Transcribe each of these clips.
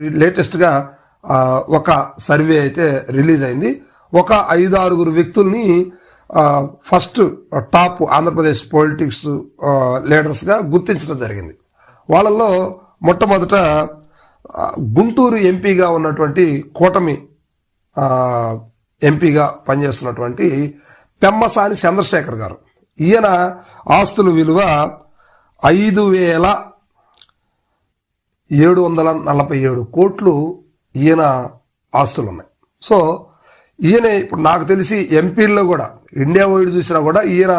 లేటెస్ట్గా ఒక సర్వే అయితే రిలీజ్ అయింది. ఒక ఐదు ఆరుగురు వ్యక్తుల్ని ఫస్ట్ టాప్ ఆంధ్రప్రదేశ్ పొలిటిక్స్ లీడర్స్గా గుర్తించడం జరిగింది. వాళ్ళల్లో మొట్టమొదట గుంటూరు ఎంపీగా ఉన్నటువంటి కూటమి ఎంపీగా పనిచేస్తున్నటువంటి పెమ్మసాని చంద్రశేఖర్ గారు. ఈయన ఆస్తుల విలువ ఐదు వేల ఏడు వందల నలభై ఏడు కోట్లు ఈయన ఆస్తులు ఉన్నాయి సో ఈయన ఇప్పుడు నాకు తెలిసి ఎంపీల్లో కూడా ఇండియా వైడ్ చూసినా కూడా ఈయన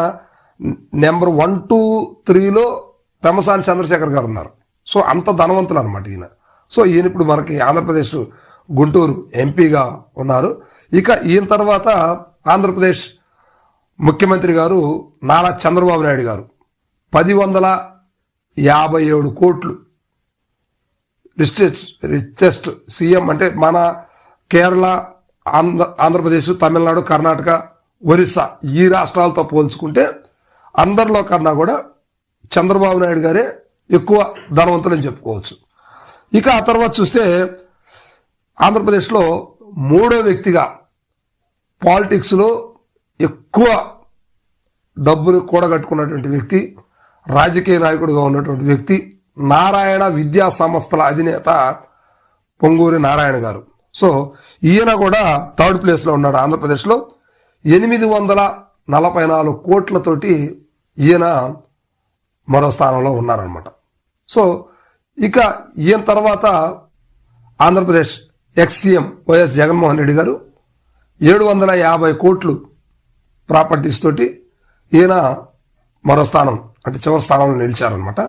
నెంబర్ వన్ టూ త్రీలో పెమసాని చంద్రశేఖర్ గారు ఉన్నారు. సో అంత ధనవంతులు అనమాట ఈయన. సో ఈయన ఇప్పుడు మనకి ఆంధ్రప్రదేశ్ గుంటూరు ఎంపీగా ఉన్నారు. ఇక ఈయన తర్వాత ఆంధ్రప్రదేశ్ ముఖ్యమంత్రి గారు నారా చంద్రబాబు నాయుడు గారు. పది వందల యాభై ఏడు కోట్లు రిచెస్ట్ రిచెస్ట్ సీఎం అంటే మన కేరళ ఆంధ్ర ఆంధ్రప్రదేశ్ తమిళనాడు కర్ణాటక ఒరిస్సా ఈ రాష్ట్రాలతో పోల్చుకుంటే అందరిలో కన్నా కూడా చంద్రబాబు నాయుడు గారే ఎక్కువ ధనవంతులని చెప్పుకోవచ్చు. ఇక ఆ తర్వాత చూస్తే ఆంధ్రప్రదేశ్లో మూడో వ్యక్తిగా పాలిటిక్స్లో ఎక్కువ డబ్బును కూడగట్టుకున్నటువంటి వ్యక్తి రాజకీయ నాయకుడిగా ఉన్నటువంటి వ్యక్తి నారాయణ విద్యా సంస్థల అధినేత పొంగూరి నారాయణ గారు. సో ఈయన కూడా థర్డ్ ప్లేస్లో ఉన్నాడు ఆంధ్రప్రదేశ్లో. ఎనిమిది వందల నలభై నాలుగు కోట్లతోటి ఈయన మరో స్థానంలో ఉన్నారనమాట సో ఇక ఈయన తర్వాత Andhra Pradesh ex CM Y S Jaganmohan Reddy garu ఏడు వందల యాభై కోట్లు ప్రాపర్టీస్ తోటి ఈయన మరో స్థానం అంటే చివరి స్థానంలో నిలిచారనమాట